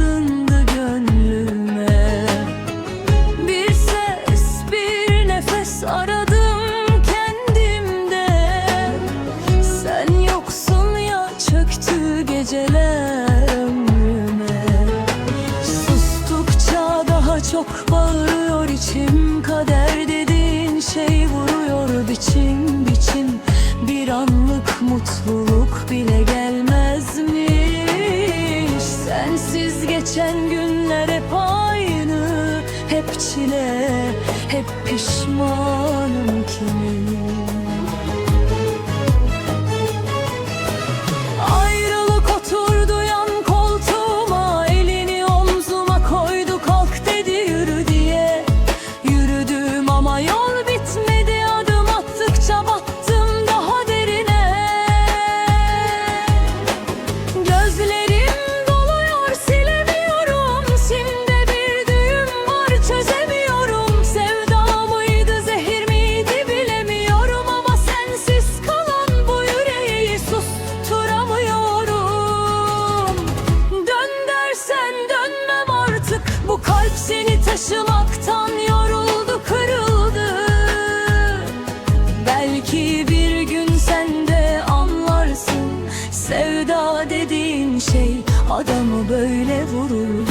sızındı gönlüme. Bir ses bir nefes aradım kendimde. Sen yoksun ya çöktü geceler ömrüme. Sustukça daha çok bağırıyor içim. Kader dediğin şey vuruyor biçim biçim. Bir anlık mutluluk bile gel Geçen günler hep aynı Hep çile, hep pişmanım kimin? Ayrılık oturdu koltuğuma Elini omzuma koydu kalk dedi yürü diye. Yürüdüm ama yol Seni taşımaktan yoruldu kırıldı. Belki bir gün sen de anlarsın Sevda dediğin şey adamı böyle vurur